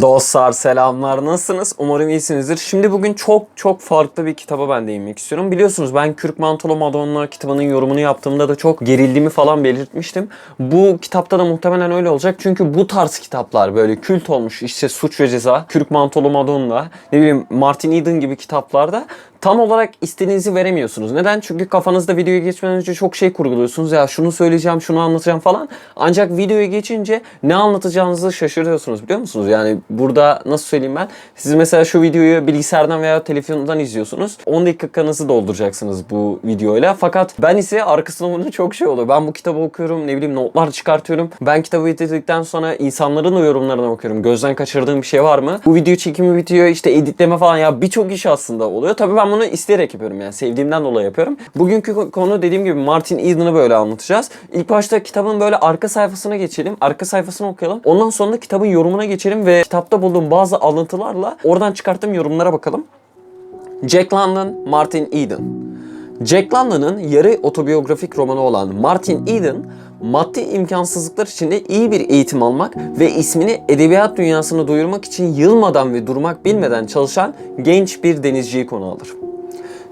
Dostlar selamlar nasılsınız? Umarım iyisinizdir. Şimdi bugün çok çok farklı bir kitaba ben değinmek istiyorum. Biliyorsunuz ben Kürk Mantolu Madonna kitabının yorumunu yaptığımda da çok gerildiğimi falan belirtmiştim. Bu kitapta da muhtemelen öyle olacak. Çünkü bu tarz kitaplar böyle kült olmuş işte Suç ve Ceza, Kürk Mantolu Madonna, ne bileyim Martin Eden gibi kitaplarda tam olarak istediğinizi veremiyorsunuz. Neden? Çünkü kafanızda videoya geçmeden önce çok şey kurguluyorsunuz. Ya şunu söyleyeceğim, şunu anlatacağım falan. Ancak videoya geçince ne anlatacağınızı şaşırıyorsunuz biliyor musunuz? Yani burada nasıl söyleyeyim ben? Siz mesela şu videoyu bilgisayardan veya televizyondan izliyorsunuz. 10 dakikanızı dolduracaksınız bu videoyla. Fakat ben ise arkasında bunun çok şey oluyor. Ben bu kitabı okuyorum, ne bileyim notlar çıkartıyorum. Ben kitabı bitirdikten sonra insanların da yorumlarını okuyorum. Gözden kaçırdığım bir şey var mı? Bu video çekimi bitiyor, işte editleme falan ya birçok iş aslında oluyor. Tabii ben bunu isteyerek yapıyorum yani sevdiğimden dolayı yapıyorum. Bugünkü konu dediğim gibi Martin Eden'ı böyle anlatacağız. İlk başta kitabın böyle arka sayfasına geçelim. Arka sayfasını okuyalım. Ondan sonra da kitabın yorumuna geçelim ve kitapta bulduğum bazı alıntılarla oradan çıkarttığım yorumlara bakalım. Jack London, Martin Eden. Jack London'ın yarı otobiyografik romanı olan Martin Eden, maddi imkansızlıklar içinde iyi bir eğitim almak ve ismini edebiyat dünyasına duyurmak için yılmadan ve durmak bilmeden çalışan genç bir denizciyi konu alır.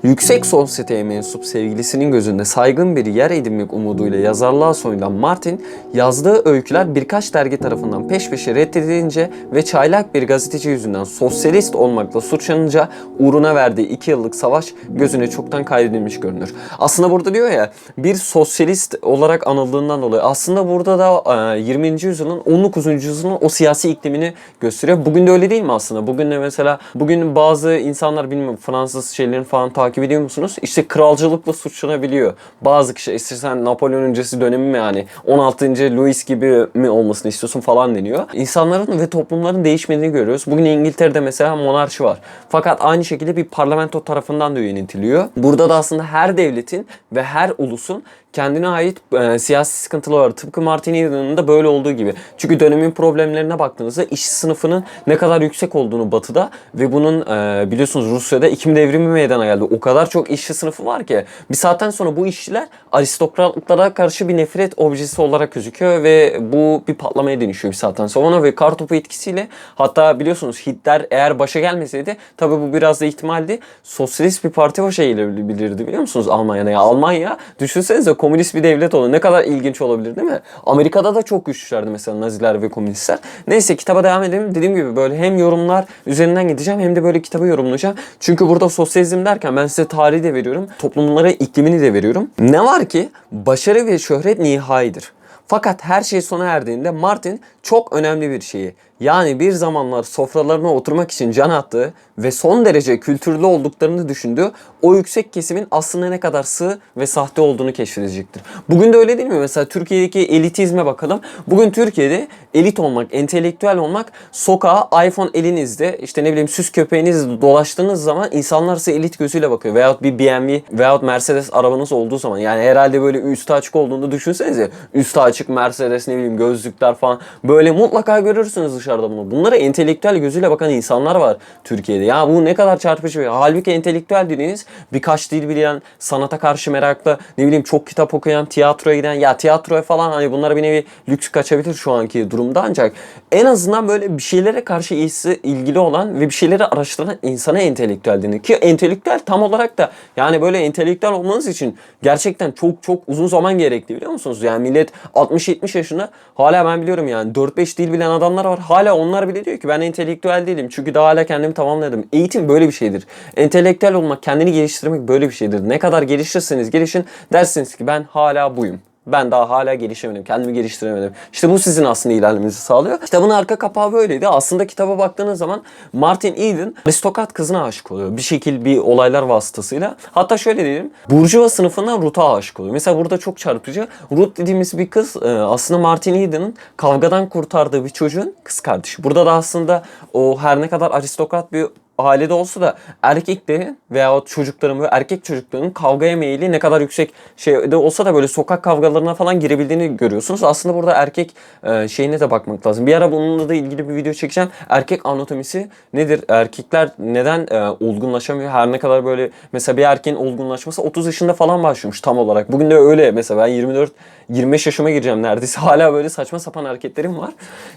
Yüksek sosyeteye mensup sevgilisinin gözünde saygın bir yer edinmek umuduyla yazarlığa soyulan Martin, yazdığı öyküler birkaç dergi tarafından peş peşe reddedilince ve çaylak bir gazeteci yüzünden sosyalist olmakla suçlanınca uğruna verdiği iki yıllık savaş gözüne çoktan kaydedilmiş görünür. Aslında burada diyor ya bir sosyalist olarak anıldığından dolayı aslında burada da e, 20. yüzyılın 19. yüzyılın o siyasi iklimini gösteriyor. Bugün de öyle değil mi aslında? Bugün de mesela bugün bazı insanlar bilmiyorum Fransız şeylerini falan takip ediyor musunuz? İşte kralcılıkla suçlanabiliyor. Bazı kişi işte sen Napolyon öncesi dönemi mi yani 16. Louis gibi mi olmasını istiyorsun falan deniyor. İnsanların ve toplumların değişmediğini görüyoruz. Bugün İngiltere'de mesela monarşi var. Fakat aynı şekilde bir parlamento tarafından da yönetiliyor. Burada da aslında her devletin ve her ulusun kendine ait e, siyasi sıkıntıları var. Tıpkı Martin Eden'ın da böyle olduğu gibi. Çünkü dönemin problemlerine baktığınızda işçi sınıfının ne kadar yüksek olduğunu batıda ve bunun e, biliyorsunuz Rusya'da ikim devrimi meydana geldi. O kadar çok işçi sınıfı var ki bir saatten sonra bu işçiler aristokratlıklara karşı bir nefret objesi olarak gözüküyor ve bu bir patlamaya dönüşüyor bir saatten sonra ve kartopu etkisiyle hatta biliyorsunuz Hitler eğer başa gelmeseydi tabi bu biraz da ihtimaldi sosyalist bir parti başa gelebilirdi biliyor musunuz Almanya'da ya Almanya düşünsenize komünist bir devlet oldu ne kadar ilginç olabilir değil mi? Amerika'da da çok güçlülerdi mesela Naziler ve komünistler. Neyse kitaba devam edelim. Dediğim gibi böyle hem yorumlar üzerinden gideceğim hem de böyle kitabı yorumlayacağım. Çünkü burada sosyalizm derken ben size tarihi de veriyorum. Toplumlara iklimini de veriyorum. Ne var ki başarı ve şöhret nihaidir. Fakat her şey sona erdiğinde Martin çok önemli bir şeyi yani bir zamanlar sofralarına oturmak için can attığı ve son derece kültürlü olduklarını düşündüğü o yüksek kesimin aslında ne kadar sığ ve sahte olduğunu keşfedecektir. Bugün de öyle değil mi? Mesela Türkiye'deki elitizme bakalım. Bugün Türkiye'de elit olmak, entelektüel olmak sokağa iPhone elinizde işte ne bileyim süs köpeğinizle dolaştığınız zaman insanlar size elit gözüyle bakıyor. Veyahut bir BMW veyahut Mercedes arabanız olduğu zaman yani herhalde böyle üstü açık olduğunu düşünsenize. Üstü açık Mercedes ne bileyim gözlükler falan böyle mutlaka görürsünüz dışarıda bunu. Bunlara entelektüel gözüyle bakan insanlar var Türkiye'de. Ya bu ne kadar çarpıcı bir. Halbuki entelektüel dediğiniz birkaç dil bilen, sanata karşı meraklı, ne bileyim çok kitap okuyan, tiyatroya giden, ya tiyatroya falan hani bunlara bir nevi lüks kaçabilir şu anki durumda ancak en azından böyle bir şeylere karşı ilgili olan ve bir şeyleri araştıran insana entelektüel denir. Ki entelektüel tam olarak da yani böyle entelektüel olmanız için gerçekten çok çok uzun zaman gerekli biliyor musunuz? Yani millet 60-70 yaşında hala ben biliyorum yani 4-5 dil bilen adamlar var. Hala onlar bile diyor ki ben entelektüel değilim. Çünkü daha hala kendimi tamamladım. Eğitim böyle bir şeydir. Entelektüel olmak, kendini geliştirmek böyle bir şeydir. Ne kadar gelişirseniz gelişin dersiniz ki ben hala buyum. Ben daha hala gelişemedim. Kendimi geliştiremedim. İşte bu sizin aslında ilerlemenizi sağlıyor. Kitabın arka kapağı böyleydi. Aslında kitaba baktığınız zaman Martin Eden aristokrat kızına aşık oluyor. Bir şekil bir olaylar vasıtasıyla. Hatta şöyle diyelim. Burjuva sınıfından Ruth'a aşık oluyor. Mesela burada çok çarpıcı. Ruth dediğimiz bir kız e, aslında Martin Eden'ın kavgadan kurtardığı bir çocuğun kız kardeşi. Burada da aslında o her ne kadar aristokrat bir ailede olsa da erkeklerin veya çocukların ve erkek çocukların kavgaya meyili ne kadar yüksek şeyde olsa da böyle sokak kavgalarına falan girebildiğini görüyorsunuz. Aslında burada erkek e, şeyine de bakmak lazım. Bir ara bununla da ilgili bir video çekeceğim. Erkek anatomisi nedir? Erkekler neden e, olgunlaşamıyor? Her ne kadar böyle mesela bir erkeğin olgunlaşması 30 yaşında falan başlıyormuş tam olarak. Bugün de öyle mesela ben 24 25 yaşıma gireceğim neredeyse. Hala böyle saçma sapan hareketlerim var.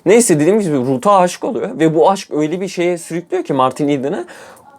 Neyse dediğim gibi Ruth'a aşık oluyor ve bu aşk öyle bir şeye sürüklüyor ki Martin Eden'ı.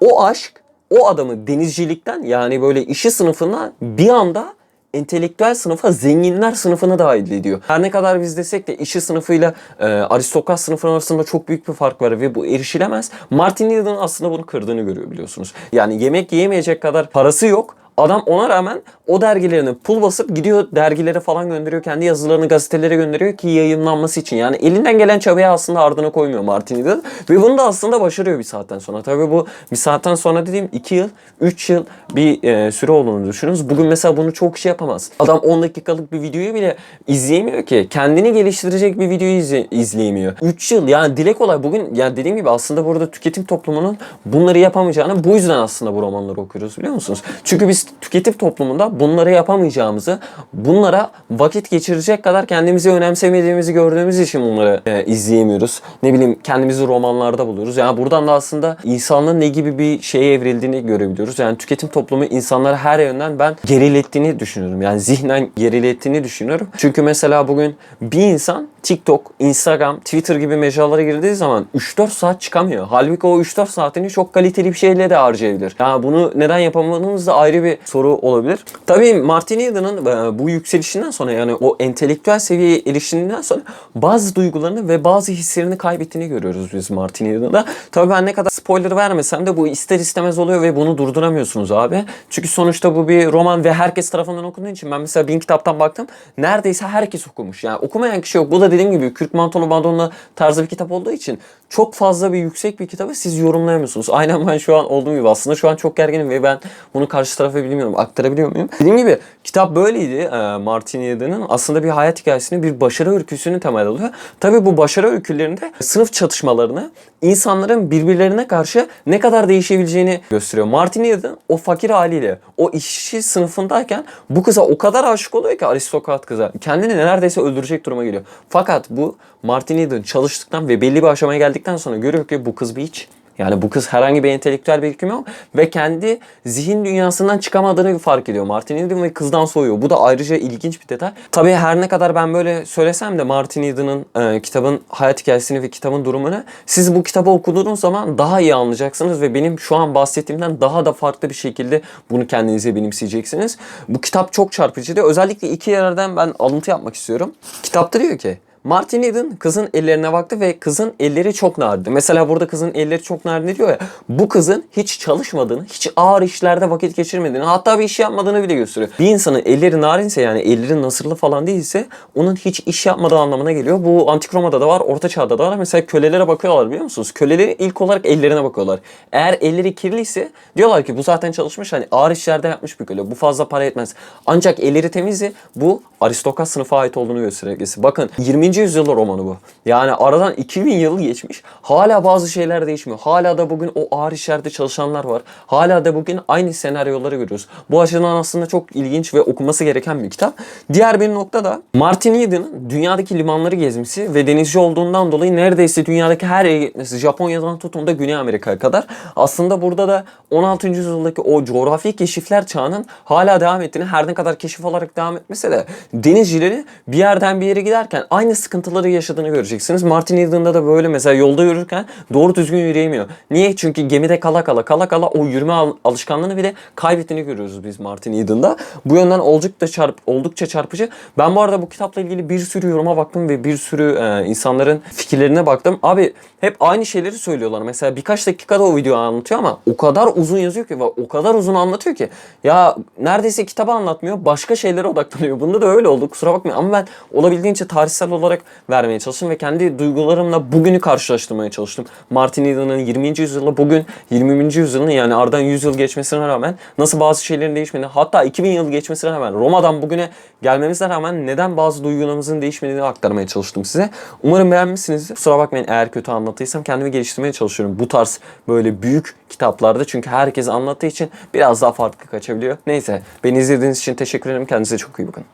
O aşk o adamı denizcilikten yani böyle işi sınıfından bir anda entelektüel sınıfa, zenginler sınıfına dahil ediyor. Her ne kadar biz desek de işi sınıfıyla e, aristokrat sınıfı arasında çok büyük bir fark var ve bu erişilemez. Martin Eden aslında bunu kırdığını görüyor biliyorsunuz. Yani yemek yiyemeyecek kadar parası yok. Adam ona rağmen o dergilerini pul basıp gidiyor dergilere falan gönderiyor. Kendi yazılarını gazetelere gönderiyor ki yayınlanması için. Yani elinden gelen çabayı aslında ardına koymuyor Martin Eden. Ve bunu da aslında başarıyor bir saatten sonra. Tabii bu bir saatten sonra dediğim 2 yıl, 3 yıl bir e, süre olduğunu düşünüyoruz. Bugün mesela bunu çok kişi yapamaz. Adam 10 dakikalık bir videoyu bile izleyemiyor ki. Kendini geliştirecek bir videoyu izle- izleyemiyor. 3 yıl yani dile kolay. Bugün yani dediğim gibi aslında burada tüketim toplumunun bunları yapamayacağını bu yüzden aslında bu romanları okuyoruz biliyor musunuz? Çünkü biz tüketim toplumunda bunları yapamayacağımızı, bunlara vakit geçirecek kadar kendimizi önemsemediğimizi gördüğümüz için bunları e, izleyemiyoruz. Ne bileyim kendimizi romanlarda buluyoruz. Yani buradan da aslında insanlığın ne gibi bir şeye evrildiğini görebiliyoruz. Yani tüketim toplumu insanları her yönden ben gerilettiğini düşünüyorum. Yani zihnen gerilettiğini düşünüyorum. Çünkü mesela bugün bir insan TikTok, Instagram, Twitter gibi mecralara girdiği zaman 3-4 saat çıkamıyor. Halbuki o 3-4 saatini çok kaliteli bir şeyle de harcayabilir. Yani bunu neden yapamadığımız da ayrı bir soru olabilir. Tabii Martin Eden'ın e, bu yükselişinden sonra yani o entelektüel seviyeye eriştiğinden sonra bazı duygularını ve bazı hislerini kaybettiğini görüyoruz biz Martin Eden'da. Tabii ben ne kadar spoiler vermesem de bu ister istemez oluyor ve bunu durduramıyorsunuz abi. Çünkü sonuçta bu bir roman ve herkes tarafından okunduğu için ben mesela bin kitaptan baktım. Neredeyse herkes okumuş. Yani okumayan kişi yok. Bu da dediğim gibi Kürk Mantolu Madonna tarzı bir kitap olduğu için çok fazla bir yüksek bir kitabı siz yorumlayamıyorsunuz. Aynen ben şu an olduğum gibi aslında şu an çok gerginim ve ben bunu karşı tarafa bilmiyorum. Aktarabiliyor muyum? Dediğim gibi kitap böyleydi. Ee, Martin Eden'ın aslında bir hayat hikayesini, bir başarı öyküsünü temel alıyor. Tabii bu başarı öykülerinde sınıf çatışmalarını, insanların birbirlerine karşı ne kadar değişebileceğini gösteriyor. Martin Eden o fakir haliyle, o işçi sınıfındayken bu kıza o kadar aşık oluyor ki aristokrat kıza. Kendini neredeyse öldürecek duruma geliyor. Fakat bu Martin Eden çalıştıktan ve belli bir aşamaya geldikten sonra görüyor ki bu kız bir hiç. Yani bu kız herhangi bir entelektüel birikim yok ve kendi zihin dünyasından çıkamadığını fark ediyor Martin Eden ve kızdan soğuyor. Bu da ayrıca ilginç bir detay. Tabii her ne kadar ben böyle söylesem de Martin Eden'ın e, kitabın hayat hikayesini ve kitabın durumunu siz bu kitabı okuduğunuz zaman daha iyi anlayacaksınız ve benim şu an bahsettiğimden daha da farklı bir şekilde bunu kendinize benimseyeceksiniz. Bu kitap çok çarpıcıydı. Özellikle iki yerden ben alıntı yapmak istiyorum. Kitapta diyor ki Martin Eden kızın ellerine baktı ve kızın elleri çok narindi. Mesela burada kızın elleri çok narin diyor ya. Bu kızın hiç çalışmadığını, hiç ağır işlerde vakit geçirmediğini, hatta bir iş yapmadığını bile gösteriyor. Bir insanın elleri narinse yani elleri nasırlı falan değilse onun hiç iş yapmadığı anlamına geliyor. Bu Antik Roma'da da var, Orta Çağ'da da var. Mesela kölelere bakıyorlar biliyor musunuz? Köleleri ilk olarak ellerine bakıyorlar. Eğer elleri kirliyse diyorlar ki bu zaten çalışmış hani ağır işlerde yapmış bir köle. Bu fazla para etmez. Ancak elleri temizse bu aristokrat sınıfa ait olduğunu göstergesi. Bakın 20. yüzyıl romanı bu. Yani aradan 2000 yıl geçmiş. Hala bazı şeyler değişmiyor. Hala da bugün o ağır işlerde çalışanlar var. Hala da bugün aynı senaryoları görüyoruz. Bu açıdan aslında çok ilginç ve okunması gereken bir kitap. Diğer bir nokta da Martin Eden'ın dünyadaki limanları gezmesi ve denizci olduğundan dolayı neredeyse dünyadaki her yere gitmesi. Japonya'dan tutun da Güney Amerika'ya kadar. Aslında burada da 16. yüzyıldaki o coğrafi keşifler çağının hala devam ettiğini her ne kadar keşif olarak devam etmese de denizcileri bir yerden bir yere giderken aynı sıkıntıları yaşadığını göreceksiniz. Martin Eden'da da böyle mesela yolda yürürken doğru düzgün yürüyemiyor. Niye? Çünkü gemide kala kala kala kala o yürüme al- alışkanlığını bile kaybettiğini görüyoruz biz Martin Eden'da. Bu yönden oldukça çarp oldukça çarpıcı. Ben bu arada bu kitapla ilgili bir sürü yoruma baktım ve bir sürü e, insanların fikirlerine baktım. Abi hep aynı şeyleri söylüyorlar. Mesela birkaç dakikada o videoyu anlatıyor ama o kadar uzun yazıyor ki ve o kadar uzun anlatıyor ki. Ya neredeyse kitabı anlatmıyor. Başka şeylere odaklanıyor. Bunda da öyle oldu. Kusura bakmayın ama ben olabildiğince tarihsel olarak olarak vermeye çalıştım ve kendi duygularımla bugünü karşılaştırmaya çalıştım. Martin Eden'ın 20. yüzyılla bugün 20. yüzyılın yani aradan 100 yıl geçmesine rağmen nasıl bazı şeylerin değişmediğini hatta 2000 yıl geçmesine rağmen Roma'dan bugüne gelmemizle rağmen neden bazı duygularımızın değişmediğini aktarmaya çalıştım size. Umarım beğenmişsinizdir. Kusura bakmayın eğer kötü anlattıysam kendimi geliştirmeye çalışıyorum. Bu tarz böyle büyük kitaplarda çünkü herkes anlattığı için biraz daha farklı kaçabiliyor. Neyse beni izlediğiniz için teşekkür ederim. Kendinize çok iyi bakın.